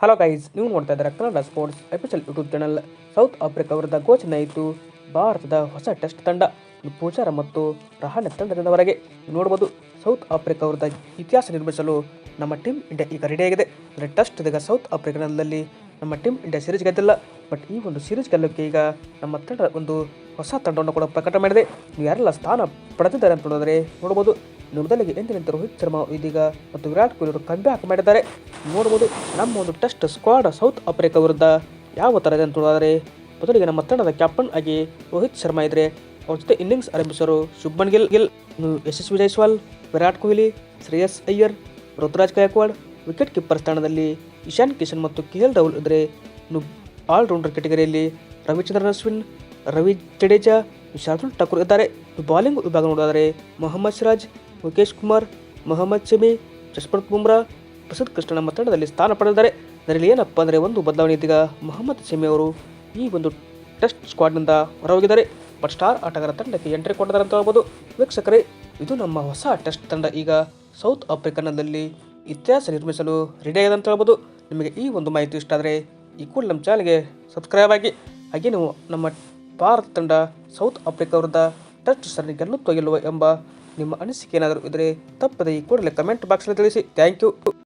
Hello guys ನೀವು ನೋಡ್ತಾ ಇದ್ದಾರೆ Kannada sports official YouTube channel South Africa ವಿರುದ್ಧ ಘೋಷಣೆ ಆಯಿತು ಭಾರತದ ಹೊಸ ಟೆಸ್ಟ್ ತಂಡ ಪೂಜಾರ ಮತ್ತು ರಹಾನೆ ತಂಡದಿಂದ ನೋಡಬಹುದು ಸೌತ್ ಆಫ್ರಿಕಾ ವಿರುದ್ಧ ಇತಿಹಾಸ ನಿರ್ಮಿಸಲು ನಮ್ಮ ಟೀಮ್ ಇಂಡಿಯಾ ಈಗ ರೆಡಿಯಾಗಿದೆ ಅಂದರೆ ಟೆಸ್ಟ್ ಇದೀಗ ಸೌತ್ ಆಫ್ರಿಕಾದಲ್ಲಿ ನಮ್ಮ ಟೀಮ್ ಇಂಡಿಯಾ ಸೀರೀಸ್ ಗೆದ್ದಿಲ್ಲ. ಬಟ್ ಈ ಒಂದು ಸೀರೀಸ್ ಗೆಲ್ಲಕ್ಕೆ ಈಗ ನಮ್ಮ ತಂಡ ಒಂದು ಹೊಸ ತಂಡವನ್ನು ಕೂಡ ಪ್ರಕಟ ಮಾಡಿದೆ. ನೀವು ಯಾರೆಲ್ಲ ಸ್ಥಾನ ಪಡೆದಿದ್ದಾರೆ ಅಂತ ನೋಡಿದ್ರೆ ನೋಡ್ಬೋದು. ಮೊದಲಿಗೆ ಎಂದಿನಂತೆ ರೋಹಿತ್ ಶರ್ಮಾ ಇದೀಗ ಮತ್ತು ವಿರಾಟ್ ಕೊಹ್ಲಿ ಅವರು ಕಂಬ್ಯಾಕ್ ಮಾಡಿದ್ದಾರೆ. ನೋಡ್ಬೋದು ನಮ್ಮ ಒಂದು ಟೆಸ್ಟ್ ಸ್ಕ್ವಾಡ್ ಸೌತ್ ಆಫ್ರಿಕಾ ವಿರುದ್ಧ ಯಾವ ಥರ ಇದೆ ಅಂತ ನೋಡಿದ್ರೆ ಮೊದಲಿಗೆ ನಮ್ಮ ತಂಡದ ಕ್ಯಾಪ್ಟನ್ ಆಗಿ ರೋಹಿತ್ ಶರ್ಮಾ ಇದ್ರೆ ಅವ್ರ ಜೊತೆ ಇನ್ನಿಂಗ್ಸ್ ಆರಂಭಿಸೋರು ಶುಭನ್ ಗಿಲ್. ಗಿಲ್. ಇನ್ನು ಯಶಸ್ವಿ ಜೈಸ್ವಾಲ್, ವಿರಾಟ್ ಕೊಹ್ಲಿ, ಶ್ರೇಯಸ್ ಅಯ್ಯರ್ ರುತುರಾಜ್ ಗಾಯಕ್ವಾಡ್ ವಿಕೆಟ್ ಕೀಪರ್ ಸ್ಥಾನದಲ್ಲಿ ಇಶಾನ್ ಕಿಶನ್ ಮತ್ತು ಕೆ ಎಲ್ ರಾಹುಲ್ ಇದ್ರೆ ಇನ್ನು ಆಲ್ರೌಂಡರ್ ಕೆಟಗರಿಯಲ್ಲಿ ರವಿಚಂದ್ರನ್ ಅಶ್ವಿನ್ ರವಿ ಜಡೇಜಾ ಶಾರ್ದುಲ್ ಠಾಕೂರ್ ಇದ್ದಾರೆ. ಬಾಲಿಂಗ್ ವಿಭಾಗ ನೋಡಿದರೆ ಮೊಹಮ್ಮದ್ ಸಿರಾಜ್ ಮುಖೇಶ್ ಕುಮಾರ್, ಮೊಹಮ್ಮದ್ ಶಮಿ ಜಸ್ಪ್ರೀತ್ ಬುಮ್ರಾ ಪ್ರಸಿದ್ಧ ಕೃಷ್ಣ ನಮ್ಮ ತಂಡದಲ್ಲಿ ಸ್ಥಾನ ಪಡೆದಿದ್ದಾರೆ. ಅದರಲ್ಲಿ ಏನಪ್ಪ ಅಂದರೆ ಒಂದು ಬದಲಾವಣೆ ಇದೀಗ. ಮೊಹಮ್ಮದ್ ಶಮಿ ಅವರು ಈ ಒಂದು ಟೆಸ್ಟ್ ಸ್ಕ್ವಾಡ್ನಿಂದ ಹೊರಹೋಗಿದ್ದಾರೆ. ಬಟ್ ಸ್ಟಾರ್ ಆಟಗಾರ ತಂಡಕ್ಕೆ ಎಂಟ್ರಿ ಕೊಟ್ಟಿದ್ದಾರೆ ಅಂತ ಹೇಳ್ಬೋದು. ವೀಕ್ಷಕರೇ, ಇದು ನಮ್ಮ ಹೊಸ ಟೆಸ್ಟ್ ತಂಡ. ಈಗ ಸೌತ್ ಆಫ್ರಿಕಾನಲ್ಲಿ ಇತಿಹಾಸ ನಿರ್ಮಿಸಲು ರೆಡಿಯಾಗಿದೆ ಅಂತ ಹೇಳ್ಬೋದು. ನಿಮಗೆ ಈ ಒಂದು ಮಾಹಿತಿ ಇಷ್ಟ ಆದರೆ ಈ ಕೂಡ ನಮ್ಮ ಚಾನಲ್ಗೆ ಸಬ್ಸ್ಕ್ರೈಬ್ ಆಗಿ. ಹಾಗೆ ನೀವು ನಮ್ಮ ಭಾರತ ತಂಡ ಸೌತ್ ಆಫ್ರಿಕಾ ವಿರುದ್ಧ ಟೆಸ್ಟ್ ಸರಣಿ ಗೆಲ್ಲುತ್ತೋ ಗೆಲ್ಲುವ ಎಂಬ ನಿಮ್ಮ ಅನಿಸಿಕೆ ಏನಾದರೂ ಇದ್ದರೆ ತಪ್ಪದೆ ಕೂಡಲೇ ಕಮೆಂಟ್ ಬಾಕ್ಸ್ನಲ್ಲಿ ತಿಳಿಸಿ. Thank you